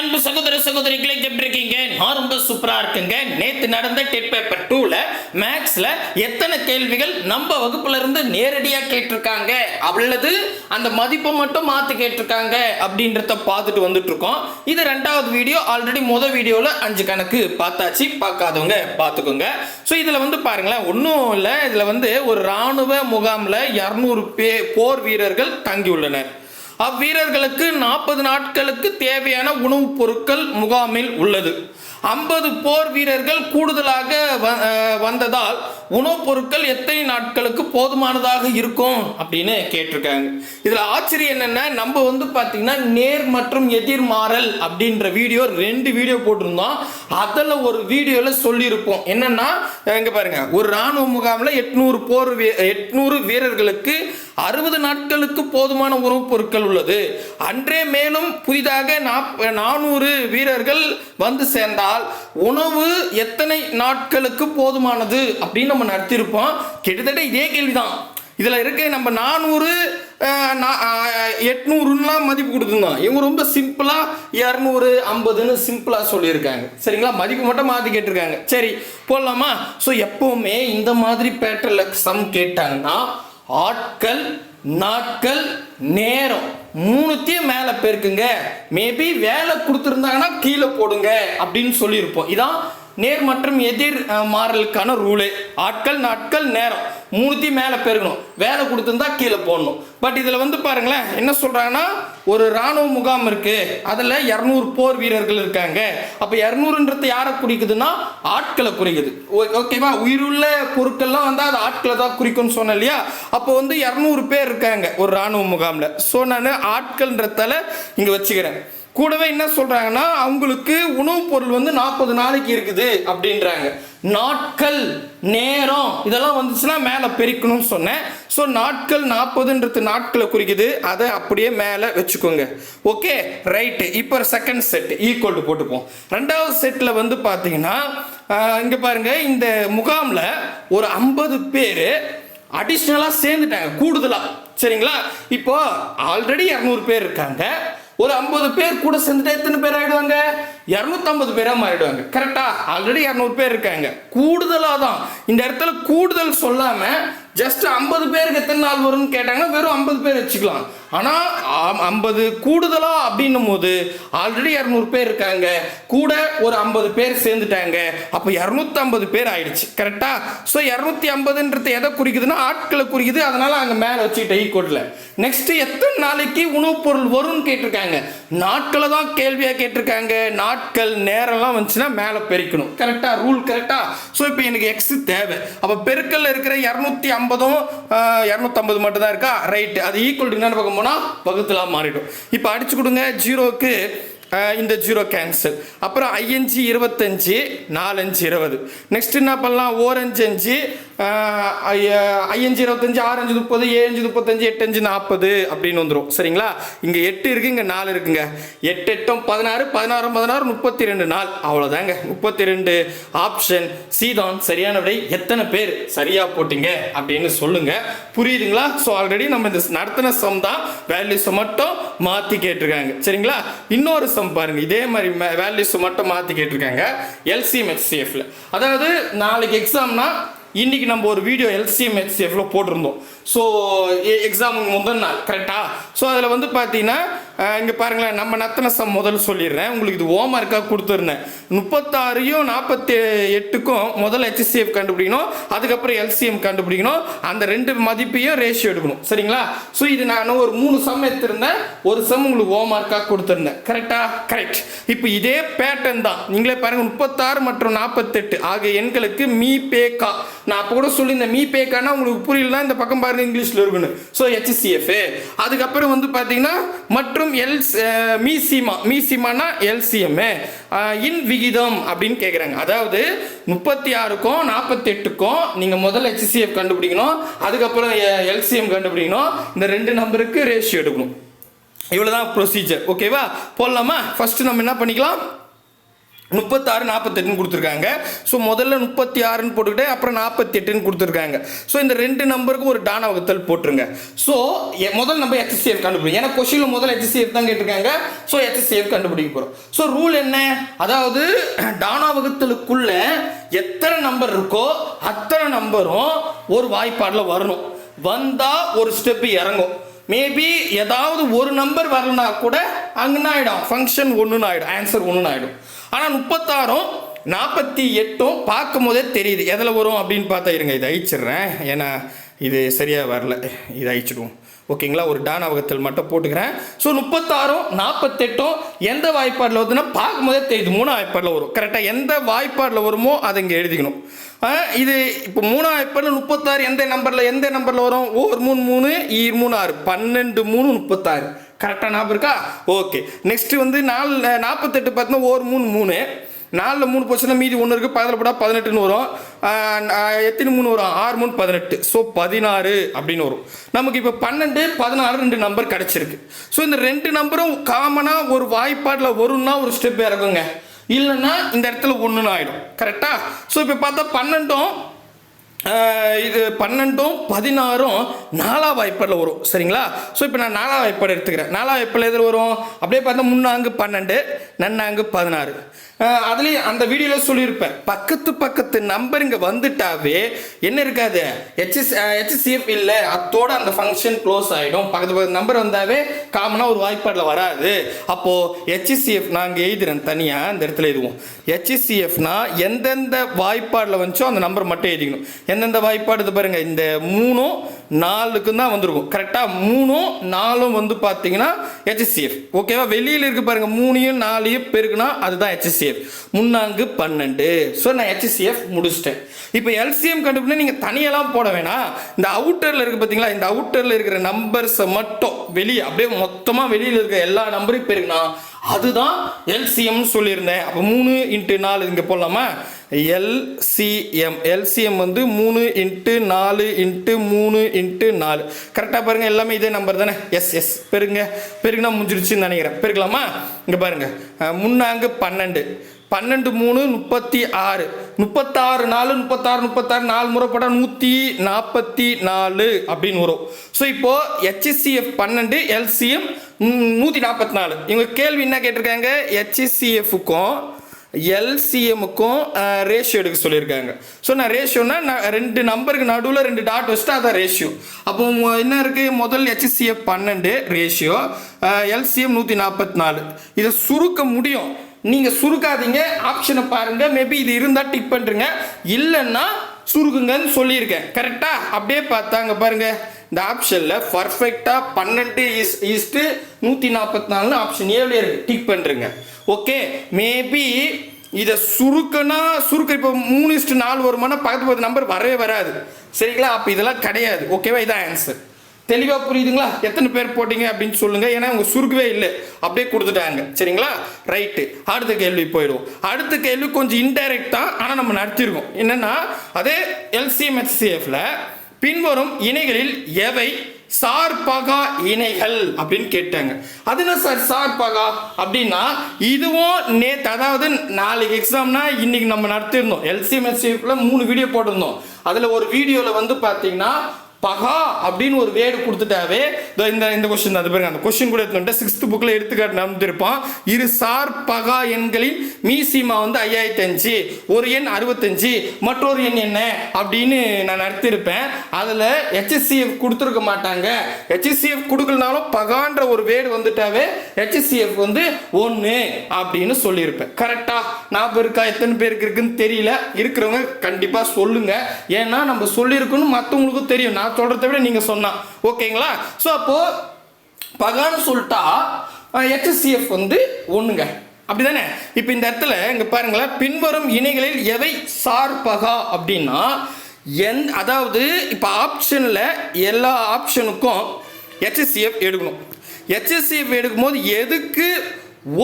அன்பு சகோதர சகோதரிகளை எப்படி இருக்கீங்க நான் ரொம்ப சூப்பரா இருக்குங்க. நேத்து நடந்த டெட் பேப்பர் டூல மேக்ஸ்ல எத்தனை கேள்விகள் நம்ம வகுப்புல இருந்து நேரடியா கேட்டிருக்காங்க. அல்லது அந்த மதிப்பை மட்டும் மாத்தி கேட்டிருக்காங்க அப்படின்றத பார்த்துட்டு வந்துட்டு இருக்கோம் இது ரெண்டாவது வீடியோ. ஆல்ரெடி முத வீடியோல அஞ்சு கணக்கு பார்த்தாச்சு. பார்க்காதவங்க பார்த்துக்கோங்க. ஸோ இதுல வந்து பாருங்களேன். ஒன்றும் இல்லை. இதுல வந்து ஒரு ராணுவ முகாம்ல இரநூறு பே போர் வீரர்கள் தங்கியுள்ளனர். அவ்வீரர்களுக்கு நாற்பது நாட்களுக்கு தேவையான உணவுப் பொருட்கள் முகாமில் உள்ளது. ஐம்பது போர் வீரர்கள் கூடுதலாக வ- வந்ததால் உணவுப் பொருட்கள் எத்தனை நாட்களுக்கு போதுமானதாக இருக்கும் அப்படின்னு கேட்டிருக்காங்க. இதில் ஆச்சரியம் என்னென்னா நம்ம வந்து பார்த்திங்கன்னா நேர் மற்றும் எதிர்மாறல் அப்படின்ற வீடியோ ரெண்டு வீடியோ போட்டிருந்தோம். அதில் ஒரு வீடியோவில் சொல்லியிருப்போம். என்னென்னா எங்கே பாருங்கள் ஒரு ராணுவ முகாமில் எட்நூறு போர் வீ- எட்நூறு வீரர்களுக்கு அறுபது நாட்களுக்கு போதுமான உணவுப் பொருட்கள் உள்ளது. அன்றே மேலும் புதிதாக நாப்- நானூறு வீரர்கள் வந்து சேர்ந்தால் உணவு எத்தனை நாட்களுக்கு போதுமானது அப்படின்னு நம்ம நடத்தியிருப்போம். கிட்டத்தட்ட இதே கேள்விதான். இதில் இருக்க நம்ம நானூறு எட்நூறுலாம் மதிப்பு கொடுத்துருந்தோம். இவங்க ரொம்ப சிம்பிளாக இரநூறு ஐம்பதுன்னு சிம்பிளாக சொல்லியிருக்காங்க. சரிங்களா? மதிப்பு மட்டும் மாற்றி கேட்டிருக்காங்க. சரி போடலாமா? ஸோ எப்போவுமே இந்த மாதிரி பேட்டர்ல சம் கேட்டாங்கன்னா ஆட்கள் நாட்கள் நேரம். மூணுத்தையும் மேலே பெருக்குங்க. மேபி வேலை கொடுத்துருந்தாங்கன்னா கீழே போடுங்க அப்படின்னு சொல்லியிருப்போம். இதான் நேர் மற்றும் எதிர் மாறலுக்கான ரூலு. ஆட்கள் நாட்கள் நேரம். மூணுத்தையும் மேலே பெருகணும். வேலை கொடுத்துருந்தா கீழே போடணும். பட் இதில் வந்து பாருங்களேன் என்ன சொல்கிறாங்கன்னா ஒரு இராணுவ முகாம் இருக்கு. அதில் இரநூறு போர் வீரர்கள் இருக்காங்க. அப்போ இரநூறுன்றது யாரை குறிக்குதுன்னா ஆட்களை குறிக்குது. ஓ- ஓகேவா? உயிருள்ள பொருட்கள்லாம் வந்து அது ஆட்களை தான் குறிக்கும்னு சொன்னேன் இல்லையா? அப்போ வந்து இரநூறு பேர் இருக்காங்க ஒரு இராணுவ முகாமில். ஸோ நான் ஆட்கள்ன்றதால இங்கே வச்சுக்கிறேன். கூடவே என்ன சொல்கிறாங்கன்னா அவங்களுக்கு உணவுப் பொருள் வந்து நாற்பது நாளைக்கு இருக்குது அப்படின்றாங்க. நாட்கள் நேரம் இதெல்லாம் வந்துச்சுன்னா மேலே பெருக்கணும்னு சொன்னேன். ஸோ நாட்கள் நாற்பதுன்றது நாட்களை குறிக்குது. அதை அப்படியே மேலே வச்சுக்கோங்க. ஓகே ரைட்டு இப்போ செகண்ட் செட் ஈக்குவல் டு போட்டுப்போம். ரெண்டாவது செட்டில் வந்து பார்த்தீங்கன்னா இங்கே பாருங்கள் இந்த முகாமில் ஒரு ஐம்பது பேர் அடிஷ்னலாக சேர்ந்துட்டாங்க கூடுதலாக சரிங்களா? இப்போ ஆல்ரெடி இரநூறு பேர் இருக்காங்க. ஒரு ஐம்பது பேர் கூட சேர்ந்துட்டா எத்தனை பேர் ஆகிடுவாங்க இரநூத்தம்பது பேராக மாறிடுவாங்க. கரெக்டாக ஆல்ரெடி இரநூறு பேர் இருக்காங்க. கூடுதலாக தான். இந்த இடத்துல கூடுதல் சொல்லாமல் ஜஸ்ட் ஐம்பது பேருக்கு எத்தனை நாள் வரும்னு கேட்டாங்கன்னா வெறும் ஐம்பது பேர் வச்சுக்கலாம். ஆனால் ஐம்பது கூடுதலா அப்படின்னும் போது ஆல்ரெடி இரநூறு பேர் இருக்காங்க. கூட ஒரு ஐம்பது பேர் சேர்ந்துட்டாங்க. அப்போ இரநூத்தம்பது பேர் ஆயிடுச்சு. கரெக்டா ஸோ இரநூத்தி ஐம்பதுன்றது எதை குறிக்குதுன்னா ஆட்களை குறிக்குது. அதனால அங்கே மேலே வச்சுக்கிட்ட ஈக்கோட்டில் நெக்ஸ்ட் எத்தனை நாளைக்கு உணவுப் பொருள் வரும்னு கேட்டிருக்காங்க. நாட்களை தான் கேள்வியாக கேட்டிருக்காங்க. நாட்கள் நேரம்லாம் வந்துச்சுன்னா மேலே பெருக்கணும். கரெக்டா ரூல் கரெக்டா ஸோ இப்போ எனக்கு எக்ஸ் தேவை. அப்போ பெருக்கல்ல இருக்கிற இரநூத்தி ஐம்பதும் இரநூத்தம்பது மட்டும் தான் இருக்கா? ரைட் அது ஈக்குவல் என்னென்னு பார்க்கும்போது போனால் வகுத்துலாம் மாறிடும். இப்போ அடிச்சு கொடுங்க ஜீரோக்கு இந்த ஜீரோ கேன்சல் அப்புறம் ஐஎன்ஜி இருபத்தஞ்சு நாலஞ்சு இருபது. நெக்ஸ்ட் என்ன பண்ணலாம்? ஓரஞ்சு அஞ்சு ஐ- ஐயஞ்சு இருபத்தஞ்சு ஆரஞ்சு முப்பது ஏழஞ்சு முப்பத்தஞ்சு எட்டஞ்சு நாற்பது அப்படின்னு வந்துடும் சரிங்களா? இங்கே எட்டு இருக்குது இங்கே நாலு இருக்குங்க. எட்டு எட்டும் பதினாறு பதினாறு பதினாறு முப்பத்தி ரெண்டு நாள். அவ்வளோதாங்க முப்பத்தி ரெண்டு ஆப்ஷன் சீதான் சரியான விடை. எத்தனை பேர் சரியாக போட்டிங்க அப்படின்னு சொல்லுங்க. புரியுதுங்களா? ஸோ ஆல்ரெடி நம்ம இந்த நடத்தின சம் தான். வேல்யூஸை மட்டும் மாற்றி கேட்டிருக்காங்க. சரிங்களா? இன்னொரு சம் பாருங்க. இதே மாதிரி வேல்யூஸ் மட்டும் மாற்றி கேட்டிருக்காங்க எல்சிஎம் ஹெச்சிஎஃப்ல அதாவது நாளைக்கு எக்ஸாம்னா இன்னைக்கு நம்ம ஒரு வீடியோ எல்சிஎம் ஹெச்சிஎஃப்ல போட்டிருந்தோம். ஸோ எக்ஸாமுக்கு e- முதல் நாள் கரெக்டா ஸோ அதில் வந்து பார்த்தீங்கன்னா இங்கே பாருங்களேன் நம்ம நத்தன சம் முதல்ல சொல்லிடுறேன். உங்களுக்கு இது ஹோம் ஒர்க்காக கொடுத்துருந்தேன். முப்பத்தாறையும் நாற்பத்தி எட்டுக்கும் முதல்ல ஹெச்சிஎஃப் கண்டுபிடிக்கணும் அதுக்கப்புறம் எல்சிஎம் கண்டுபிடிக்கணும் அந்த ரெண்டு மதிப்பையும் ரேஷியோ எடுக்கணும். சரிங்களா? ஸோ இது நான் ஒரு மூணு சம் எடுத்திருந்தேன். ஒரு சம் உங்களுக்கு ஓம் ஒர்க்காக கொடுத்துருந்தேன். கரெக்டா கரெக்ட் இப்போ இதே பேட்டர்ன் தான். நீங்களே பாருங்கள் முப்பத்தாறு மற்றும் நாற்பத்தெட்டு ஆகிய எண்களுக்கு மீ பேக்கா நான் அப்போ கூட சொல்லியிருந்தேன் மீ பேக்கானா உங்களுக்கு புரியலன்னா இந்த பக்கம் பாருங்க இங்கிலீஷில் இருக்குன்னு ஸோ ஹெச்சிஎஃப் அதுக்கப்புறம் வந்து பார்த்தீங்கன்னா மற்றும் எல் மீசிமா மீசிமானா L C M L C M இன் விகிதம் அப்படின்னு கேட்குறாங்க அதாவது முப்பத்தி ஆறுக்கும் நாற்பத்தெட்டுக்கும் நீங்கள் முதல்ல ஹெச்சிஎஃப் கண்டுபிடிக்கணும். அதுக்கப்புறம் எல்சிஎம் கண்டுபிடிக்கணும். இந்த ரெண்டு நம்பருக்கு ரேஷியோ எடுக்கணும். இவ்வளோதான் ப்ரொசீஜர் ஓகேவா போடலாமா? ஃபஸ்ட்டு நம்ம என்ன பண்ணிக்கலாம்? முப்பத்தாறு நாற்பத்தெட்டுன்னு கொடுத்துருக்காங்க. ஸோ முதல்ல முப்பத்தி ஆறுன்னு போட்டுக்கிட்டு அப்புறம் நாற்பத்தி எட்டுன்னு கொடுத்துருக்காங்க. ஸோ இந்த ரெண்டு நம்பருக்கு ஒரு டான வகுத்தல் போட்டுருங்க. ஸோ முதல் நம்ம ஹெச்சிசிஎஃப் கண்டுபிடிக்கும் ஏன்னா கொஷினில் முதல்ல ஹெச்சிசிஎஃப் தான் கேட்டிருக்காங்க. ஸோ ஹெச்சிசிஎஃப் கண்டுபிடிக்க போகிறோம் ஸோ ரூல் என்ன? அதாவது டானா வகுத்தலுக்குள்ள எத்தனை நம்பர் இருக்கோ அத்தனை நம்பரும் ஒரு வாய்ப்பாடில் வரணும். வந்தால் ஒரு ஸ்டெப்பு இறங்கும். மேபி ஏதாவது ஒரு நம்பர் வரலனா கூட அங்கன்னு ஆகிடும் ஃபங்க்ஷன் ஒன்றுன்னு ஆகிடும் ஆன்சர் ஒன்றுன்னு ஆகிடும் ஆனால் முப்பத்தாறும் நாற்பத்தி எட்டும் பார்க்கும் போதே தெரியுது. எதில் வரும் அப்படின்னு பார்த்தா இருங்க இதை அழிச்சிடுறேன். ஏன்னா இது சரியாக வரல. இதை அழிச்சிடுவோம். ஓகேங்களா? ஒரு டான் அவகத்தில் மட்டும் போட்டுக்கிறேன். ஸோ முப்பத்தாறும் நாற்பத்தெட்டும் எந்த வாய்ப்பாடில் வருதுன்னா பார்க்கும் போதே தெரியுது. மூணு வாய்ப்பாடில் வரும். கரெக்டாக எந்த வாய்ப்பாடில் வருமோ அதை இங்கே எழுதிக்கணும். இது இப்போ மூணு வாய்ப்பாடில் முப்பத்தாறு எந்த நம்பரில் எந்த நம்பரில் வரும்? ஒரு மூணு மூணு ஈர் மூணு ஆறு பன்னெண்டு மூணு முப்பத்தாறு. கரெக்டாக ஞாபகம் இருக்கா? ஓகே. நெக்ஸ்ட் வந்து நாலு நாற்பத்தெட்டு பார்த்தீங்கன்னா ஒரு மூணு மூணு. நாலில் மூணு போச்சுன்னா மீதி ஒன்று இருக்குது பதில் போட்டால் பதினெட்டுன்னு வரும். எத்தனை மூணு வரும்? ஆறு மூணு பதினெட்டு. ஸோ பதினாறு அப்படின்னு வரும். நமக்கு இப்போ பன்னெண்டு பதினாறு ரெண்டு நம்பர் கிடச்சிருக்கு. ஸோ இந்த ரெண்டு நம்பரும் காமனாக ஒரு வாய்ப்பாட்டில் வரும்னா ஒரு ஸ்டெப் இறங்குங்க இல்லைன்னா இந்த இடத்துல ஒன்றுன்னு ஆகிடும் கரெக்டாக ஸோ இப்போ பார்த்தா பன்னெண்டும் இது பன்னெண்டும் பதினாறும் நாலா வாய்ப்பாடில் வரும். சரிங்களா? ஸோ இப்போ நான் நாலா வாய்ப்பாடு எடுத்துக்கிறேன். நாலா வாய்ப்பாடு எதில் வரும்? அப்படியே பார்த்தா முன்னாங்கு பன்னெண்டு நன்னாங்கு பதினாறு. அதுலேயும் அந்த வீடியோவில் சொல்லியிருப்பேன். பக்கத்து பக்கத்து நம்பர் இங்கே வந்துட்டாவே என்ன இருக்காது? ஹெச்எஸ் ஹெச்எஸ்சிஎஃப் இல்லை. அதோட அந்த ஃபங்க்ஷன் க்ளோஸ் ஆகிடும் பக்கத்து பக்கத்து நம்பர் வந்தாவே காமனாக ஒரு வாய்ப்பாடில் வராது. அப்போது ஹெச்எஸ்சிஎஃப் நாங்கள் எழுதுறேன் தனியாக அந்த இடத்துல எழுதுவோம். ஹெச்எஸ்சிஎஃப்னா எந்தெந்த வாய்ப்பாடில் வந்துச்சோ அந்த நம்பர் மட்டும் எழுதிக்கணும். எந்தெந்த வாய்ப்பாடு இது பாருங்கள் இந்த மூணும் நாலுக்கும் தான் வந்திருக்கும். கரெக்டாக மூணும் நாலும் வந்து பார்த்தீங்கன்னா ஹெச்சிஎஃப் ஓகேவா வெளியில் இருக்கு பாருங்கள் மூணையும் நாலையும் பெருக்குனா அதுதான் ஹெச்சிஎஃப் முன்னாங்கு பன்னெண்டு. ஸோ நான் ஹெச்சிஎஃப் முடிச்சிட்டேன். இப்போ எல்சிஎம் கண்டுபிடினா நீங்கள் தனியெல்லாம் போட வேணாம். இந்த அவுட்டரில் இருக்குது பார்த்தீங்களா இந்த அவுட்டரில் இருக்கிற நம்பர்ஸை மட்டும் வெளியே அப்படியே மொத்தமாக வெளியில் இருக்கிற எல்லா நம்பரையும் பெருக்குனா அதுதான் எல்சிஎம்னு சொல்லியிருந்தேன். அப்போ மூணு இன்ட்டு நாலு இங்கே போடலாமா? எல்சிஎம் எல்சிஎம் வந்து மூணு இன்ட்டு நாலு இன்ட்டு மூணு இன்ட்டு நாலு. கரெக்டாக பாருங்கள் எல்லாமே இதே நம்பர் தானே? எஸ் எஸ் பெருங்க பெருங்கன்னா முடிஞ்சிருச்சுன்னு நினைக்கிறேன். பெருக்கலாமா? இங்கே பாருங்கள் முன்னாங்கு பன்னெண்டு. பன்னெண்டு மூணு முப்பத்தி ஆறு. முப்பத்தாறு நாலு முப்பத்தாறு முப்பத்தாறு நாலு முறை போட்டால் நூற்றி நாற்பத்தி நாலு அப்படின்னு வரும். ஸோ இப்போது ஹெச்சிசிஎஃப் பன்னெண்டு எல்சிஎம் நூற்றி நாற்பத்தி நாலு. இவங்க கேள்வி என்ன கேட்டிருக்காங்க? ஹெச்சிசிஎஃப்க்கும் எல்சிஎம்முக்கும் ரேஷியோ எடுக்க சொல்லியிருக்காங்க. ஸோ நான் ரேஷியோனா நான் ரெண்டு நம்பருக்கு நடுவில் ரெண்டு டாட் வச்சுட்டு அதான் ரேஷியோ அப்போ என்ன இருக்குது முதல் ஹெச்சிசிஎஃப் பன்னெண்டு ரேஷியோ எல்சிஎம் நூற்றி நாற்பத்தி நாலு இதை சுருக்க முடியும். நீங்கள் சுருக்காதீங்க. ஆப்ஷனை பாருங்கள் மேபி இது இருந்தால் டிக் பண்ணுறங்க இல்லைன்னா சுருக்குங்கன்னு சொல்லியிருக்கேன். கரெக்டாக அப்படியே பார்த்தாங்க பாருங்கள் இந்த ஆப்ஷனில் பர்ஃபெக்டாக பன்னெண்டு இஸ் ஈஸ்ட்டு நூற்றி நாற்பத்தி நாலுன்னு ஆப்ஷன் ஏழு இருக்கு. டிக் பண்ணுறங்க ஓகே மேபி இதை சுருக்கனா சுருக்க இப்போ மூணு இஸ்ட்டு நாலு வருமானா பக்கத்து பக்கத்து நம்பர் வரவே வராது. சரிங்களா? அப்போ இதெல்லாம் கிடையாது. ஓகேவா இதான் ஆன்சர் தெளிவாக புரியுதுங்களா? எத்தனை பேர் போட்டீங்க அப்படின்னு சொல்லுங்க. ஏன்னா அவங்க சுருக்கவே இல்லை. அப்படியே கொடுத்துட்டாங்க. சரிங்களா? ரைட்டு அடுத்த கேள்வி போயிடுவோம். அடுத்த கேள்வி கொஞ்சம் இன்டைரக்ட் தான் ஆனால் நம்ம நடத்திருக்கோம். என்னன்னா அதே எல்சிஎம்ஹெச்சிஎஃப்ல பின்வரும் இணைகளில் எவை? சார்பகா இணைகள் அப்படின்னு கேட்டாங்க. அது என்ன சார் சார்பகா? அப்படின்னா இதுவும் நேற்று அதாவது நாளைக்கு எக்ஸாம்னா இன்னைக்கு நம்ம நடத்திருந்தோம் எல்சிஎம்எஸ்சிஎஃப்ல மூணு வீடியோ போட்டிருந்தோம். அதில் ஒரு வீடியோவில் வந்து பார்த்தீங்கன்னா பகா அப்படின்னு ஒரு வேர்டு கொடுத்துட்டாவே இந்த இந்த கொஸ்டின் அது பாருங்க அந்த கொஸ்டின் கூட எடுத்துட்டு சிக்ஸ்த் புக்கில் எடுத்துக்காட்டு நடந்திருப்பான். இரு சார் பகா எண்களின் மீசிமா வந்து ஐயாயிரத்தி அஞ்சு ஒரு எண் அறுபத்தஞ்சு மற்றொரு எண் என்ன அப்படின்னு நான் நடத்தியிருப்பேன். அதில் ஹெச்எஸ்சிஎஃப் கொடுத்துருக்க மாட்டாங்க. ஹெச்எஸ்சிஎஃப் கொடுக்கலனாலும் பகான்ற ஒரு வேர்டு வந்துட்டாவே ஹெச்எஸ்சிஎஃப் வந்து ஒன்று அப்படின்னு சொல்லியிருப்பேன். கரெக்டாக ஞாபகம் இருக்கா? எத்தனை பேருக்கு இருக்குன்னு தெரியல. இருக்கிறவங்க கண்டிப்பாக சொல்லுங்கள் ஏன்னா நம்ம சொல்லியிருக்கோன்னு மற்றவங்களுக்கும் தெரியும். நான் சொல்கிறத விட நீங்கள் சொன்னா. ஓகேங்களா? ஸோ அப்போது பகான்னு சொல்லிட்டா ஹெச்சிஎஃப் வந்து ஒன்றுங்க அப்படிதானே? இப்போ இந்த இடத்துல இங்க பாருங்களேன் பின்வரும் இணைகளில் எவை சார்பகா அப்படின்னா எந் அதாவது இப்போ ஆப்ஷனில் எல்லா ஆப்ஷனுக்கும் ஹெச்எஸ்சிஎஃப் எடுக்கணும். ஹெச்எஸ்சிஎஃப் எடுக்கும்போது எதுக்கு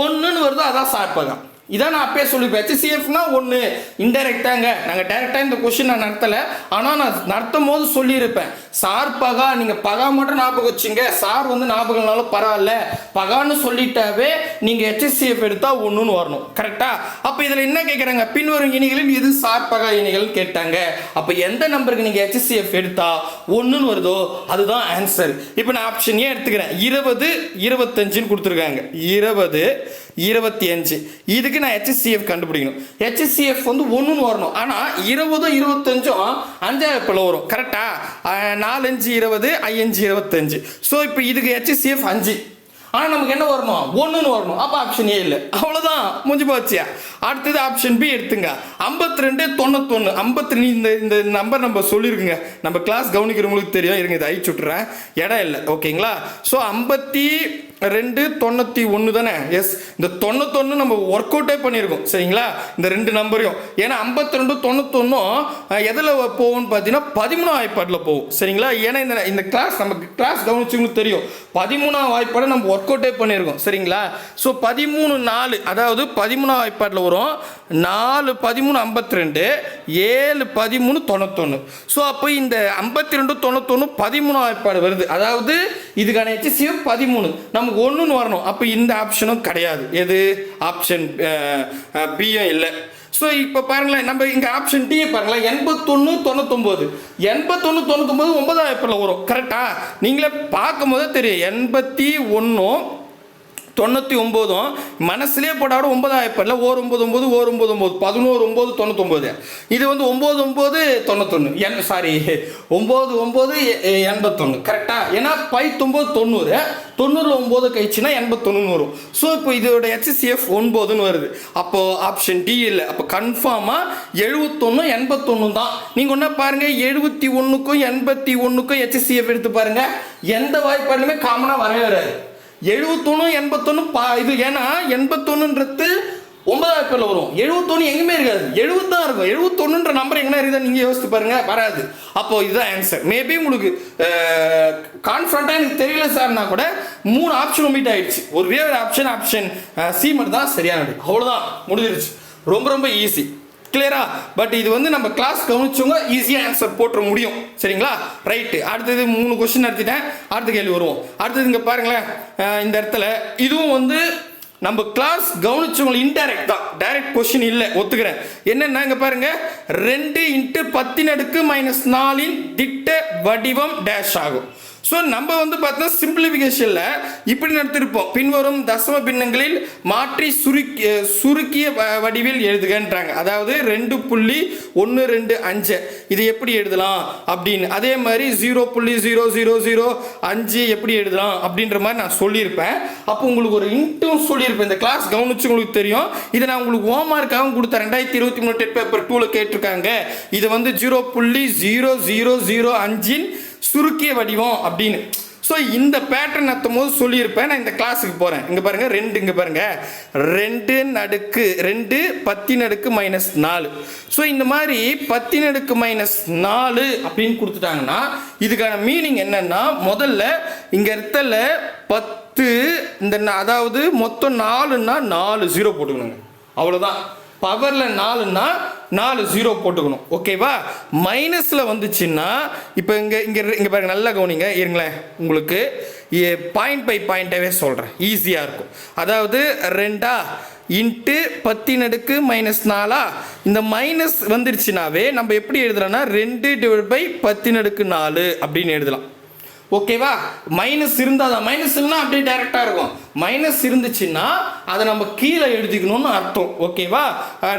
ஒன்றுன்னு வருதோ அதான் சார்பகா. இதான் நான் அப்பயே சொல்லிப்பேன் ஹெச்சிஎஃப்னா ஒன்று இன்டெரக்டாங்க நாங்கள் டேரெக்டாக இந்த கொஷின் நான் நடத்தலை. ஆனால் நான் நடத்தும் போது சொல்லியிருப்பேன். சார் பகா நீங்கள் பகா மட்டும் ஞாபகம் வச்சுங்க. சார் வந்து ஞாபகம்னாலும் பரவாயில்ல. பகான்னு சொல்லிட்டாவே நீங்கள் ஹெச்சிஎஃப் எடுத்தால் ஒன்றுன்னு வரணும். கரெக்டாக அப்போ இதில் என்ன கேட்குறாங்க பின்வரும் இணைகளில் இது சார் பகா இணைகள் கேட்டாங்க. அப்போ எந்த நம்பருக்கு நீங்கள் ஹெச்சிஎஃப் எடுத்தால் ஒன்றுன்னு வருதோ? அதுதான் ஆன்சர் இப்போ நான் ஆப்ஷன் ஏன் எடுத்துக்கிறேன். இருபது இருபத்தஞ்சுன்னு கொடுத்துருக்காங்க. இருபது இருபத்தி அஞ்சு. இதுக்கு நான் ஹெச்சிஎஃப் கண்டுபிடிக்கணும். ஹெச்சிஎஃப் வந்து ஒன்றுன்னு வரணும். ஆனால் இருபதும் இருபத்தஞ்சும் அஞ்சாயிரப்பில் வரும். கரெக்டா நாலஞ்சு இருபது ஐயஞ்சு இருபத்தஞ்சு. ஸோ இப்போ இதுக்கு ஹெச்சிஎஃப் அஞ்சு. ஆனால் நமக்கு என்ன வரணும்? ஒன்றுன்னு வரணும். அப்போ ஆப்ஷன் ஏ இல்லை. அவ்வளோதான் முடிஞ்சு போச்சு. அடுத்தது ஆப்ஷன் பி எடுத்துங்க. ஐம்பத்தி ரெண்டு தொண்ணூத்தொன்று ஐம்பத்தி இந்த இந்த நம்பர் நம்ம சொல்லியிருக்குங்க நம்ம கிளாஸ் கவனிக்கிறவங்களுக்கு தெரியும். இருங்க இதை அழிச்சு விட்றேன் இடம் இல்லை. ஓகேங்களா ஸோ ஐம்பத்தி ரெண்டு தொண்ணூற்றி ஒன்று தானே? எஸ் இந்த தொண்ணூத்தொன்று நம்ம ஒர்க் அவுட்டே பண்ணியிருக்கோம். சரிங்களா? இந்த ரெண்டு நம்பரையும். ஏன்னா ஐம்பத்தி ரெண்டு தொண்ணூத்தொன்னும் எதில் போகும்னு பார்த்தீங்கன்னா பதிமூணாம் வாய்ப்பாட்டில் போகும். சரிங்களா? ஏன்னா இந்த இந்த கிளாஸ் நமக்கு கிளாஸ் கவனிச்சவங்களுக்கு தெரியும். பதிமூணாம் வாய்ப்பாடை நம்ம ஒர்க் அவுட்டே பண்ணியிருக்கோம். சரிங்களா? ஸோ பதிமூணு நாலு அதாவது பதிமூணாம் வாய்ப்பாட்டில் வரும். நாலு பதிமூணு ஐம்பத்தி ரெண்டு ஏழு பதிமூணு தொண்ணூத்தொன்று ஸோ அப்போ இந்த ஐம்பத்தி ரெண்டு தொண்ணூத்தொன்று பதிமூணாம் வாய்ப்பாடு வருது. அதாவது இதுக்கான ஹெச்சிசிஎஃப் பதிமூணு. நமக்கு ஒன்றுன்னு வரணும். அப்போ இந்த ஆப்ஷனும் கிடையாது. எது? ஆப்ஷன் பியும் இல்லை. ஸோ இப்போ பாருங்களேன். நம்ம இங்கே ஆப்ஷன் டி பாருங்களேன். எண்பத்தொன்று தொண்ணூத்தொம்பது எண்பத்தொன்று தொண்ணூத்தொம்பது ஒன்பதாம் ஏப்ரல் வரும். கரெக்டாக நீங்களே பார்க்கும் போதே தெரியும். எண்பத்தி ஒன்றும் தொண்ணூற்றி ஒம்போதும் மனசுலேயே போட்டாலும் ஒன்பதாயிரம் ஓர் ஒம்பது ஒம்பது ஓர் ஒம்பது ஒம்பது பதினோரு ஒம்பது தொண்ணூத்தொம்பது. இது வந்து ஒம்பது ஒம்பது தொண்ணூத்தொன்று என் சாரி ஒம்பது ஒம்பது எண்பத்தொன்று கரெக்டாக ஏன்னா பைத்தொம்பது தொண்ணூறு. தொண்ணூறில் ஒம்பது கழிச்சுன்னா எண்பத்தொன்னு வரும் ஸோ இப்போ இதோட ஹெச்சிசிஎஃப் ஒன்பதுன்னு வருது. அப்போது ஆப்ஷன் டி இல்லை. அப்போ கன்ஃபார்மாக எழுபத்தொன்று எண்பத்தொன்று தான். நீங்கள் ஒன்றா பாருங்கள் எழுபத்தி ஒன்றுக்கும் எண்பத்தி ஒன்றுக்கும் ஹெச்சிசிஎஃப் எடுத்து பாருங்கள் எந்த வாய்ப்பாடுமே காமனாக வரவே வராது. எழுபத்தொன்று எண்பத்தொன்று பா இது ஏன்னா எண்பத்தொன்னுன்றது ஒன்பதாக்கள் பேரில் வரும். எழுபத்தொன்று எங்கேயுமே இருக்காது. எழுபத்தான் இருக்கும். எழுபத்தொன்னுன்ற நம்பர் எங்கன்னா இருக்குதுன்னு நீங்கள் யோசித்து பாருங்க. வராது. அப்போ இதுதான் ஆன்சர் மேபி உங்களுக்கு கான்ஃபிடண்ட்டாக எனக்கு தெரியல சார்னா கூட மூணு ஆப்ஷன் மீட் ஆயிடுச்சு. ஒரு வேறு ஆப்ஷன் ஆப்ஷன் சி மட்டும் தான் சரியானது அவ்வளோதான் முடிஞ்சிருச்சு. ரொம்ப ரொம்ப ஈஸி கிளியரா பட் இது வந்து நம்ம கிளாஸ் கவனிச்சவங்க ஈஸியாக ஆன்சர் போட்டுற முடியும். சரிங்களா? ரைட்டு அடுத்தது மூணு கொஸ்டின் நடத்திட்டேன். அடுத்த கேள்வி வருவோம். அடுத்தது இங்கே பாருங்களேன். இந்த இடத்துல இதுவும் வந்து நம்ம கிளாஸ் கவனிச்சவங்களை இன்டைரக்ட் தான். டைரக்ட் கொஸ்டின் இல்லை. ஒத்துக்கிறேன். என்னென்னா இங்கே பாருங்க. ரெண்டு இன்ட்டு பத்தின் அடுக்கு மைனஸ் நாலின் திட்ட வடிவம் டேஷ் ஆகும். ஸோ நம்ம வந்து பார்த்தோன்னா சிம்பிளிஃபிகேஷனில் இப்படி நடத்திருப்போம். பின்வரும் தசம பின்னங்களில் மாற்றி சுருக்கி சுருக்கிய வடிவில் எழுதுகன்றாங்க. அதாவது ரெண்டு புள்ளி ஒன்று ரெண்டு அஞ்சு. இது எப்படி எழுதலாம் அப்படின்னு. அதே மாதிரி ஜீரோ புள்ளி ஜீரோ ஜீரோ ஜீரோ அஞ்சு எப்படி எழுதலாம் அப்படின்ற மாதிரி நான் சொல்லியிருப்பேன். அப்போ உங்களுக்கு ஒரு இன்ட்டும் சொல்லியிருப்பேன். இந்த கிளாஸ் கவனிச்சு உங்களுக்கு தெரியும். இதை நான் உங்களுக்கு ஹோம்ஒர்க்காகவும் கொடுத்தேன். ரெண்டாயிரத்தி இருபத்தி மூணு டெட் பேப்பர் டூவில் கேட்டிருக்காங்க. இது வந்து ஜீரோ புள்ளி ஜீரோ ஜீரோ ஜீரோ அஞ்சின் சுருக்கிய வடிவம் அப்படின்னு. ஸோ இந்த பேட்டர்ன் அத்தும் போது சொல்லியிருப்பேன். நான் இந்த கிளாஸுக்கு போகிறேன் இங்கே பாருங்கள் ரெண்டு இங்கே பாருங்கள் ரெண்டு நடுக்கு ரெண்டு பத்தி நடுக்கு மைனஸ் நாலு. ஸோ இந்த மாதிரி பத்தி நடுக்கு மைனஸ் நாலு அப்படின்னு கொடுத்துட்டாங்கன்னா இதுக்கான மீனிங் என்னன்னா முதல்ல இங்கே இடத்துல பத்து இந்த அதாவது மொத்தம் நாலுன்னா நாலு ஜீரோ போட்டுக்கணுங்க. அவ்வளோதான் பவரில் நாலுன்னா நாலு ஜீரோ போட்டுக்கணும். ஓகேவா மைனஸில் வந்துச்சுன்னா இப்போ இங்கே இங்கே இங்கே பாருங்க நல்லா கவனிங்க. இருங்களேன் உங்களுக்கு பாயிண்ட் பை பாயிண்ட்டாகவே சொல்கிறேன் ஈஸியாக இருக்கும். அதாவது ரெண்டா இன்ட்டு பத்தின் அடுக்கு மைனஸ் நாலா? இந்த மைனஸ் வந்துருச்சுனாவே நம்ம எப்படி எழுதலாம்னா ரெண்டு டிவைட் பை பத்தின் அடுக்கு நாலு அப்படின்னு எழுதலாம். ஓகேவா மைனஸ் இருந்தால் தான் மைனஸ் இல்லைனா அப்படியே டைரெக்டாக இருக்கும். மைனஸ் இருந்துச்சுன்னா அதை நம்ம கீழே எழுதிக்கணும்னு அர்த்தம். ஓகேவா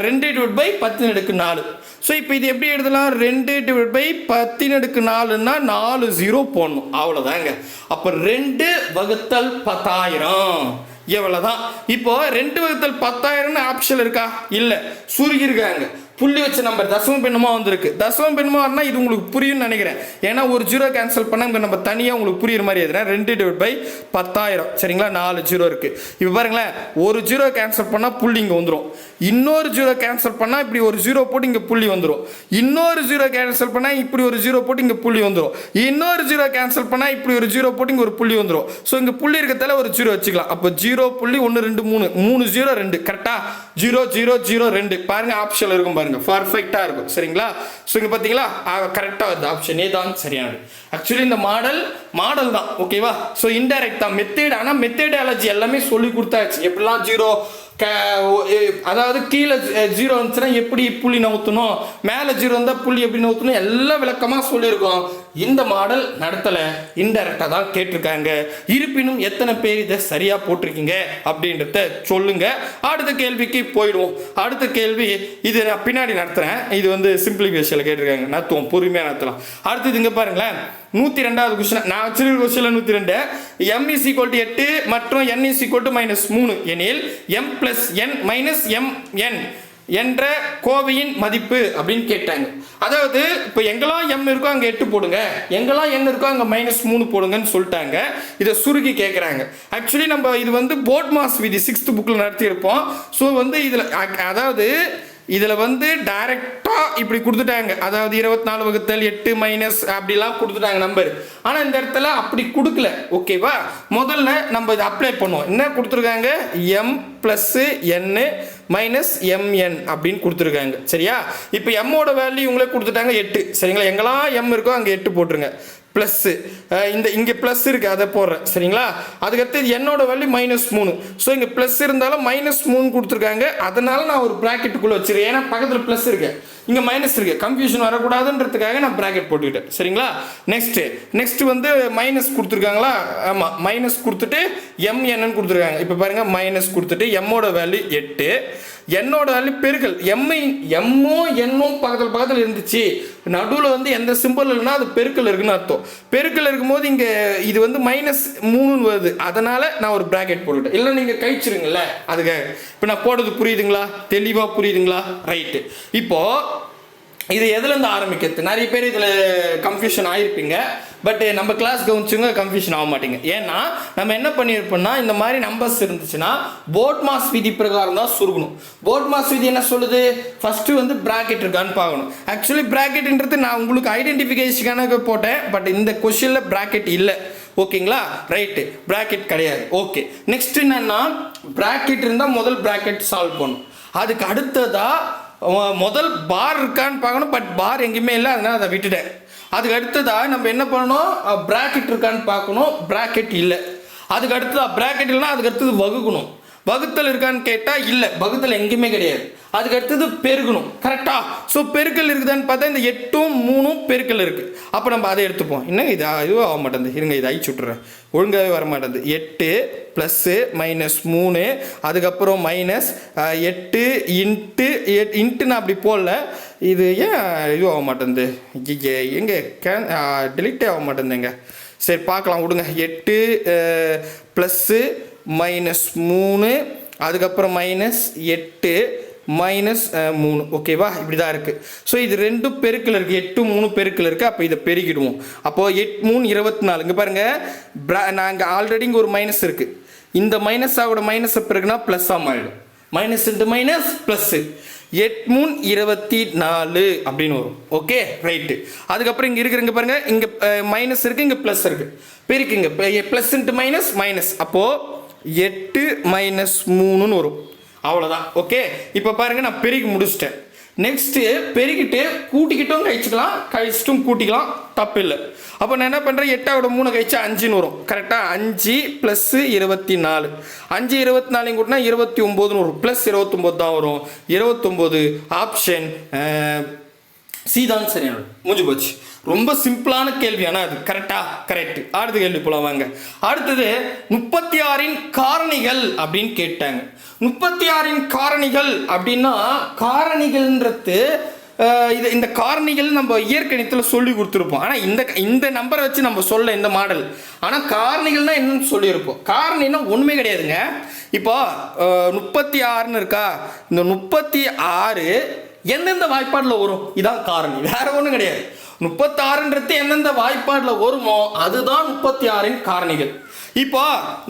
ரெண்டு டிவைட் பை பத்து நடுக்கு நாலு. ஸோ இப்போ இது எப்படி எழுதலாம்? ரெண்டு டிவைட் பை பத்தின் அடுக்கு நாலுன்னா நாலு ஜீரோ போடணும். அவ்வளோதாங்க அப்போ ரெண்டு வகுத்தல் பத்தாயிரம். எவ்வளோதான் இப்போ ரெண்டு வகுத்தல் பத்தாயிரம்னு ஆப்ஷன் இருக்கா? இல்லை. சுருக்கியிருக்காங்க புள்ளி வச்ச நம்பர் தசம பின்னமாக வந்திருக்கு. தசம பின்னமாக வரனா இது உங்களுக்கு புரியும்னு நினைக்கிறேன். ஏன்னா ஒரு ஜீரோ கேன்சல் பண்ணால் இங்கே நம்ம தனியாக உங்களுக்கு புரியுற மாதிரி எதுனா ரெண்டு டிவைட் பை பத்தாயிரம். சரிங்களா? நாலு ஜீரோ இருக்குது இப்போ பாருங்களேன் ஒரு ஜீரோ கேன்சல் பண்ணால் புள்ளி இங்கே வந்துடும் இன்னொரு ஜீரோ கேன்சல் பண்ணால் இப்படி ஒரு ஜீரோ போட்டு இங்கே புள்ளி வந்துடும் இன்னொரு ஜீரோ கேன்சல் பண்ணால் இப்படி ஒரு ஜீரோ போட்டு இங்கே புள்ளி வந்துடும் இன்னொரு ஜீரோ கேன்சல் பண்ணால் இப்படி ஒரு ஜீரோ போட்டு இங்கே ஒரு புள்ளி வந்துடும் ஸோ இங்கே புள்ளி இருக்கிறதால ஒரு ஜீரோ வச்சுக்கலாம். அப்போ ஜீரோ புள்ளி ஒன்று ரெண்டு மூணு. மூணு ஜீரோ ரெண்டு. கரெக்டாக ஜீரோ ஜீரோ ஜீரோ ரெண்டு. பாருங்க ஆப்ஷன் இருக்கும் பாருங்க பர்ஃபெக்டாக இருக்கும். சரிங்களா? ஸோ இங்கே பார்த்தீங்களா கரெக்டாக வருது. ஆப்ஷன் ஏ தான் சரியானது. ஆக்சுவலி இந்த மாடல் மாடல் தான். ஓகேவா ஸோ இன்டைரக்ட் தான். மெத்தேட் ஆனால் மெத்தேடாலஜி எல்லாமே சொல்லி கொடுத்தாச்சு. எப்படிலாம் ஜீரோ க ஓ- அதாவது கீழே ஜீரோ வந்துச்சுன்னா எப்படி புள்ளி நவுத்தணும்? மேலே ஜீரோ இருந்தால் புள்ளி எப்படி நவுத்தணும்? எல்லாம் விளக்கமாக சொல்லியிருக்கோம். இந்த மாடல் நடத்தலை இன்டெரக்டாக தான் கேட்டிருக்காங்க. இருப்பினும் எத்தனை பேர் இதை சரியாக போட்டிருக்கீங்க அப்படின்றத சொல்லுங்க. அடுத்த கேள்விக்கு போயிடுவோம். அடுத்த கேள்வி இது நான் பின்னாடி நடத்துகிறேன் இது வந்து சிம்பிளிஃபிகேஷனில் கேட்டிருக்காங்க. நடத்துவோம். பொறுமையாக நடத்தலாம். அடுத்தது இங்கே பாருங்களேன். நூற்றி ரெண்டாவது கொஸ்டின் நான் வச்சிருக்க கொஸ்டினில் நூற்றி ரெண்டு. எம் இஸ் ஈக்குவல் டு எட்டு மற்றும் N is equal to minus மூணு. எனில் M plus N minus M N என்ற கோவையின் மதிப்பு அப்படின்னு கேட்டாங்க. அதாவது இப்போ எங்கெல்லாம் எம் இருக்கோ அங்கே எட்டு போடுங்க. எங்கெல்லாம் என் இருக்கோ அங்கே மைனஸ் மூணு போடுங்கன்னு சொல்லிட்டாங்க. இதை சுருக்கி கேட்குறாங்க ஆக்சுவலி நம்ம இது வந்து போட் மாஸ் விதி சிக்ஸ்த் புக்கில் நடத்தியிருப்போம். ஸோ வந்து இதில் அதாவது இதில் வந்து டைரெக்டாக இப்படி கொடுத்துட்டாங்க. அதாவது இருபத்தி நாலு வகுத்தல் எட்டு மைனஸ் அப்படிலாம் கொடுத்துட்டாங்க நம்பர் ஆனால் இந்த இடத்துல அப்படி கொடுக்கல. ஓகேவா முதல்ல நம்ம இதை அப்ளை பண்ணுவோம். என்ன கொடுத்துருக்காங்க? M plus N minus M N அப்படின்னு கொடுத்துருக்காங்க. சரியா? இப்போ எம்மோட வேல்யூ இவங்களே கொடுத்துட்டாங்க எட்டு. சரிங்களா? எங்கெல்லாம் எம் இருக்கோ அங்கே எட்டு போட்டுருங்க. ப்ளஸ்ஸு இந்த இங்கே ப்ளஸ் இருக்குது அதை போடுறேன். சரிங்களா? அதுக்கடுத்து என்னோட வேல்யூ மைனஸ் மூணு. ஸோ இங்கே ப்ளஸ் இருந்தாலும் மைனஸ் மூணு கொடுத்துருக்காங்க. அதனால நான் ஒரு ப்ராக்கெட்டுக்குள்ளே வச்சுருக்கேன். ஏன்னா பக்கத்தில் ப்ளஸ் இருக்குது இங்கே மைனஸ் இருக்கு. கன்ஃபியூஷன் வரக்கூடாதுன்றதுக்காக நான் ப்ராக்கெட் போட்டுக்கிட்டேன். சரிங்களா? நெக்ஸ்ட்டு நெக்ஸ்ட் வந்து மைனஸ் கொடுத்துருக்காங்களா? ஆமாம் மைனஸ் கொடுத்துட்டு எம் என்னன்னு கொடுத்துருக்காங்க. இப்போ பாருங்க மைனஸ் கொடுத்துட்டு எம்மோட வேல்யூ எட்டு. என்னோட வேல்யூ பெருக்கல். எம்ஐ எம்மும் என்னும் பக்கத்தில் பக்கத்தில் இருந்துச்சு. நடுவில் வந்து எந்த சிம்பிள் இல்லைன்னா அது பெருக்கல் இருக்குன்னு அர்த்தம். பெருக்கல் இருக்கும்போது இங்கே இது வந்து மைனஸ் மூணுன்னு வருது. அதனால நான் ஒரு ப்ராக்கெட் போட்டுட்டேன் இல்லை நீங்கள் கழிச்சிருங்கல்ல அதுக்காக. இப்போ நான் போடுறது புரியுதுங்களா? தெளிவாக புரியுதுங்களா? ரைட்டு இப்போது இது எதுலேருந்து ஆரம்பிக்கிறது? நிறைய பேர் இதில் கன்ஃபியூஷன் ஆகிருப்பீங்க பட் நம்ம கிளாஸ் கவனிச்சுங்க கன்ஃபியூஷன் ஆக மாட்டீங்க. ஏன்னா நம்ம என்ன பண்ணியிருப்போம்னா இந்த மாதிரி நம்பர்ஸ் இருந்துச்சுன்னா போட் மாஸ் விதி பிரகாரம் தான் சுருகணும் போட் மாஸ் விதி என்ன சொல்லுது? ஃபஸ்ட்டு வந்து ப்ராக்கெட் இருக்கான்னு பார்க்கணும். ஆக்சுவலி ப்ராக்கெட்ன்றது நான் உங்களுக்கு ஐடென்டிஃபிகேஷனுக்கு போட்டேன். பட் இந்த கொஷினில் ப்ராக்கெட் இல்லை. ஓகேங்களா ரைட்டு ப்ராக்கெட் கிடையாது. ஓகே நெக்ஸ்ட் என்னன்னா ப்ராக்கெட் இருந்தால் முதல் ப்ராக்கெட் சால்வ் பண்ணும் அதுக்கு அடுத்ததாக முதல் பார் இருக்கான்னு பார்க்கணும் பட் பார் எங்கேயுமே இல்லை அதனால் அதை விட்டுட்டேன். அதுக்கு அடுத்ததாக நம்ம என்ன பண்ணணும்? ப்ராக்கெட் இருக்கான்னு பார்க்கணும். ப்ராக்கெட் இல்லை. அதுக்கு அடுத்ததா ப்ராக்கெட் இல்லைன்னா அதுக்கு அடுத்தது வகுக்கணும். வகுத்தல் இருக்கான்னு கேட்டால் இல்லை. வகுத்தல் எங்கேயுமே கிடையாது. அதுக்கு அடுத்தது பெருகணும். கரெக்டா ஸோ பெருக்கல் இருக்குதான்னு பார்த்தா இந்த எட்டும் மூணும் பெருக்கல் இருக்குது அப்போ நம்ம அதை எடுத்துப்போம். என்ன இது? இதுவும் ஆக மாட்டேங்குது. இருங்க இதை அழிச்சு விட்றேன் ஒழுங்காகவே வர மாட்டேங்குது. எட்டு ப்ளஸ்ஸு மைனஸ் மூணு அதுக்கப்புறம் மைனஸ் எட்டு இன்ட்டு எட் இன்ட்டு நான் அப்படி போடல. இது ஏன் இதுவும் ஆக மாட்டேங்குது? எங்கே? கேன் டெலிட்டே ஆக மாட்டேங்குதுங்க சரி பார்க்கலாம். விடுங்க. எட்டு ப்ளஸ்ஸு மைனஸ் மூணு அதுக்கப்புறம் மைனஸ் எட்டு மைனஸ் மூணு. ஓகேவா இப்படி தான் இருக்குது ஸோ இது ரெண்டும் பெருக்கில் இருக்குது எட்டு மூணு பெருக்கில் இருக்குது அப்போ இதை பெருக்கிடுவோம். அப்போது எட் மூணு இருபத்தி நாலு. இங்கே பாருங்கள் ப்ரா நாங்கள் ஆல்ரெடி இங்கே ஒரு மைனஸ் இருக்குது இந்த மைனஸ் ஆகோட மைனஸை பிறகுனா ப்ளஸ்ஸாக மாறிடும். மைனஸ் இன்ட்டு மைனஸ் ப்ளஸ்ஸு எட் மூணு இருபத்தி நாலு அப்படின்னு வரும். ஓகே ரைட்டு அதுக்கப்புறம் இங்கே இருக்கிற இங்கே பாருங்கள் இங்கே மைனஸ் இருக்குது இங்கே ப்ளஸ் இருக்குது பெருக்குங்க. ப்ளஸ் இன்ட்டு மைனஸ் மைனஸ் அப்போது எட்டு மைனஸ் மூணுன்னு வரும். அவ்வளோதான் ஓகே இப்போ பாருங்கள் நான் பெருகி முடிச்சிட்டேன். நெக்ஸ்ட்டு பெருகிட்டு கூட்டிக்கிட்டும் கழிச்சுக்கலாம் கழிச்சிட்டும் கூட்டிக்கலாம். தப்பு இல்லை அப்போ நான் என்ன பண்ணுறேன் எட்டாவோட மூணு கழிச்சு அஞ்சுன்னு வரும். கரெக்டாக அஞ்சு ப்ளஸ்ஸு இருபத்தி நாலு அஞ்சு இருபத்தி நாலையும் கூட்டினா இருபத்தி ஒம்போதுன்னு வரும். ப்ளஸ் இருபத்தொம்போது தான் வரும். இருபத்தொம்போது ஆப்ஷன் சீதான் சரியான முடிஞ்சு போச்சு. ரொம்ப சிம்பிளான கேள்வி ஆனால் அது கரெக்டா கரெக்ட் அடுத்த கேள்வி போலாம் வாங்க. அடுத்தது முப்பத்தி ஆறின் காரணிகள் அப்படின்னு கேட்டாங்க. முப்பத்தி ஆறின் காரணிகள் அப்படின்னா காரணிகள்ன்றது இது இந்த காரணிகள் நம்ம இயற்கணித்தில் சொல்லி கொடுத்துருப்போம். ஆனால் இந்த இந்த நம்பரை வச்சு நம்ம சொல்ல இந்த மாடல் ஆனால் காரணிகள்னா என்னன்னு சொல்லியிருப்போம். காரணின்னா ஒன்றுமே கிடையாதுங்க. இப்போ முப்பத்தி ஆறுன்னு இருக்கா? இந்த முப்பத்தி ஆறு எந்தெந்த வாய்ப்பாடில் வரும் இதான் காரணி. வேற ஒன்றும் கிடையாது. முப்பத்தாறுன்றது எந்தெந்த வாய்ப்பாடில் வருமோ அதுதான் முப்பத்தி ஆறின் காரணிகள். இப்போ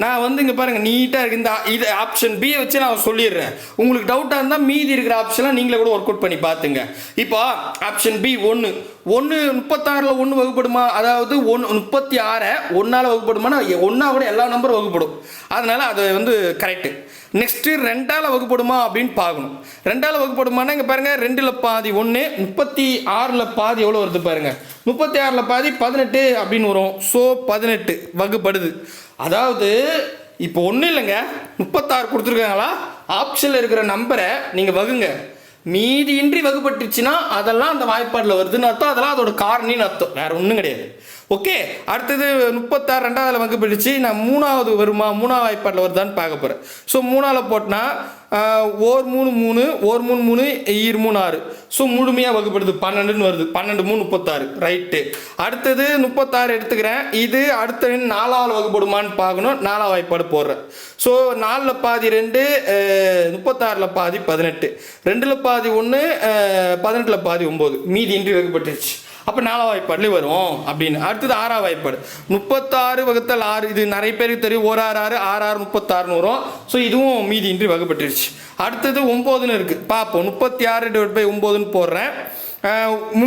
நான் வந்து இங்கே பாருங்க நீட்டாக இருக்கு. இந்த இது ஆப்ஷன் பி வச்சு நான் சொல்லிடுறேன். உங்களுக்கு டவுட்டாக இருந்தால் மீதி இருக்கிற ஆப்ஷன்லாம் நீங்களே கூட ஒர்க் அவுட் பண்ணி பார்த்துங்க. இப்போ ஆப்ஷன் பி ஒன்று ஒன்று முப்பத்தாறில் ஒன்று வகுப்படுமா? அதாவது ஒன்று முப்பத்தி ஆறை ஒன்றால் வகுப்படுமானா ஒன்றா கூட எல்லா நம்பரும் வகுப்படும். அதனால் அது வந்து கரெக்டு நெக்ஸ்ட்டு ரெண்டால் வகுப்படுமா அப்படின்னு பார்க்கணும். ரெண்டால் வகுப்படுமானா இங்கே பாருங்கள் ரெண்டில் பாதி ஒன்று முப்பத்தி ஆறில் பாதி எவ்வளோ வருது பாருங்கள் முப்பத்தி ஆறில் பாதி பதினெட்டு அப்படின்னு வரும். ஸோ பதினெட்டு வகுப்படுது. அதாவது இப்போ ஒன்றும் இல்லைங்க. முப்பத்தாறு கொடுத்துருக்காங்களா? ஆப்ஷனில் இருக்கிற நம்பரை நீங்கள் வகுங்க. மீதியின்றி வகுப்பட்டுச்சுன்னா அதெல்லாம் அந்த வாய்ப்பாடில் வருதுன்னு அர்த்தம். அதெல்லாம் அதோட காரணின்னு அர்த்தம். வேறு ஒன்றும் கிடையாது. ஓகே அடுத்தது முப்பத்தாறு ரெண்டாவதுல பிடிச்சு நான் மூணாவது வருமா மூணாவது வாய்ப்பாட்டில் வருதான்னு பார்க்க போகிறேன் ஸோ மூணாவில் போட்டினா ஓர் மூணு மூணு ஓர் மூணு மூணு ஈர் மூணு ஆறு. ஸோ முழுமையாக வகுப்படுது பன்னெண்டுன்னு வருது. பன்னெண்டு மூணு முப்பத்தாறு. ரைட்டு அடுத்தது முப்பத்தாறு எடுத்துக்கிறேன். இது அடுத்த நாலாவது வகுப்படுமான்னு பார்க்கணும். நாலாவது வாய்ப்பாடு போடுறேன். ஸோ நாலில் பாதி ரெண்டு முப்பத்தாறில் பாதி பதினெட்டு. ரெண்டில் பாதி ஒன்று பதினெட்டில் பாதி ஒம்பது. மீதி இன்றி வகுப்பட்டுருச்சு. அப்போ நாலாம் வாய்ப்பாடுலேயே வரும் அப்படின்னு. அடுத்தது ஆறாம் வாய்ப்பாடு. முப்பத்தாறு வகுத்தல் ஆறு இது நிறைய பேருக்கு தெரியும். ஒரு ஆறு ஆறு ஆறு ஆறு முப்பத்தாறுன்னு வரும். ஸோ இதுவும் மீதி இன்றி வகுப்பட்டுருச்சு. அடுத்தது ஒம்போதுன்னு இருக்குது பார்ப்போம் முப்பத்தி ஆறு டிவைட் பை ஒம்போதுன்னு போடுறேன்.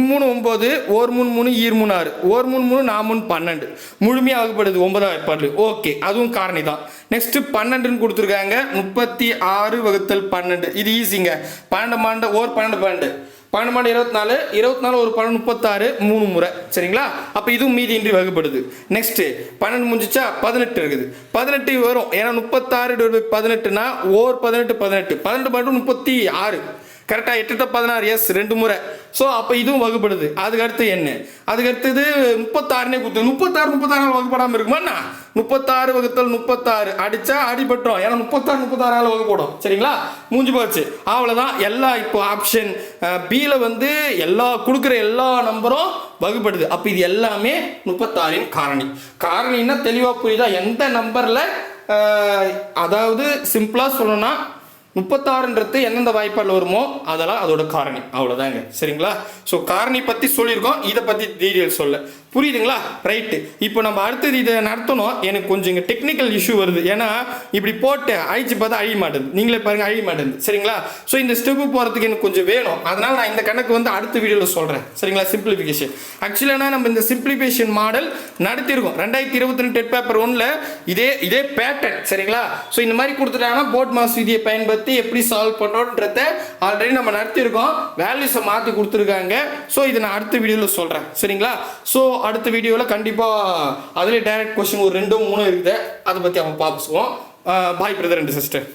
மூணு ஒம்பது ஓர் மூணு மூணு ஈர் மூணு ஆறு. ஓர் மூணு மூணு நான் மூணு பன்னெண்டு. முழுமையாக வகுப்படுது ஒன்பதாம் வாய்ப்பாடு ஓகே அதுவும் காரணி தான். நெக்ஸ்ட் பன்னெண்டுன்னு கொடுத்துருக்காங்க. முப்பத்தி ஆறு வகுத்தல் பன்னெண்டு. இது ஈஸிங்க பன்னெண்டு பன்னெண்டு ஓர் பன்னெண்டு பன்னெண்டு. பன்னெண்டு மணி இருபத்தி நாலு இருபத்தி நாலு ஒரு பன்னெண்டு முப்பத்தாறு மூணு முறை. சரிங்களா? அப்போ இதுவும் மீதி இன்றி வகுப்படுது நெக்ஸ்ட்டு பன்னெண்டு முடிஞ்சிச்சா? பதினெட்டு இருக்குது. பதினெட்டு வரும். ஏன்னா முப்பத்தாறு பதினெட்டுனா ஓர் பதினெட்டு பதினெட்டு. பதினெட்டு பன்னெண்டு முப்பத்தி ஆறு. கரெக்டாக எட்டு பதினாறு எஸ் ரெண்டு முறை. ஸோ அப்போ இதுவும் வகுப்படுது. அதுக்கடுத்து என்ன? அதுக்கடுத்தது முப்பத்தாறுனே கொடுத்து முப்பத்தாறு முப்பத்தாறு வகுப்படாமல் இருக்குமாண்ணா முப்பத்தாறு வகுத்தல் முப்பத்தாறு. அடித்தா அடிபட்டோம் ஏன்னா முப்பத்தாறு முப்பத்தாறால வகுப்படும். சரிங்களா? மூஞ்சி போச்சு. அவ்வளோதான் எல்லா இப்போ ஆப்ஷன் பியில் வந்து எல்லா கொடுக்குற எல்லா நம்பரும் வகுப்படுது. அப்போ இது எல்லாமே முப்பத்தாறின் காரணி. காரணின்னா தெளிவாக புரியுதா? எந்த நம்பரில் அதாவது சிம்பிளாக சொல்லணும்னா முப்பத்தாறுன்றது எந்தெந்த வாய்ப்பாடில் வருமோ அதெல்லாம் அதோட காரணி. அவ்வளோதாங்க சரிங்களா? ஸோ காரணி பற்றி சொல்லியிருக்கோம். இதை பற்றி டீட்டெயில் சொல்ல. புரியுதுங்களா? ரைட்டு இப்போ நம்ம அடுத்தது இதை நடத்தணும். எனக்கு கொஞ்சம் இங்கே டெக்னிக்கல் இஷ்யூ வருது. ஏன்னா இப்படி போட்டு அழிச்சு பார்த்தா அழிய மாட்டேது நீங்களே பாருங்கள் அழிய மாட்டேது சரிங்களா? ஸோ இந்த ஸ்டெப்பு போகிறதுக்கு எனக்கு கொஞ்சம் வேணும். அதனால் நான் இந்த கணக்கு வந்து அடுத்த வீடியோவில் சொல்கிறேன் சரிங்களா? சிம்பிளிஃபிகேஷன் ஆக்சுவலானா நம்ம இந்த சிம்பிளிஃபிகேஷன் மாடல் நடத்தியிருக்கோம். ரெண்டாயிரத்தி இருபத்தி ரெண்டு டெட் பேப்பர் ஒன்றில் இதே இதே பேட்டர்ன் சரிங்களா? ஸோ இந்த மாதிரி கொடுத்துட்டாங்கன்னா போர்ட் மாஸ் விதியை பயன்படுத்தி எப்படி சால்வ் பண்ணோன்றத ஆல்ரெடி நம்ம நடத்தியிருக்கோம். வேல்யூஸை மாற்றி கொடுத்துருக்காங்க. ஸோ இதை நான் அடுத்த வீடியோவில் சொல்கிறேன் சரிங்களா? ஸோ அடுத்த வீடியோவில் கண்டிப்பாக அதுலேயே டைரக்ட் கொஸ்டின் ஒரு ரெண்டும் மூணும் இருக்குது. அதை பற்றி அவன் பார்ப்போம். பாய் பிரதர் அண்ட் சிஸ்டர்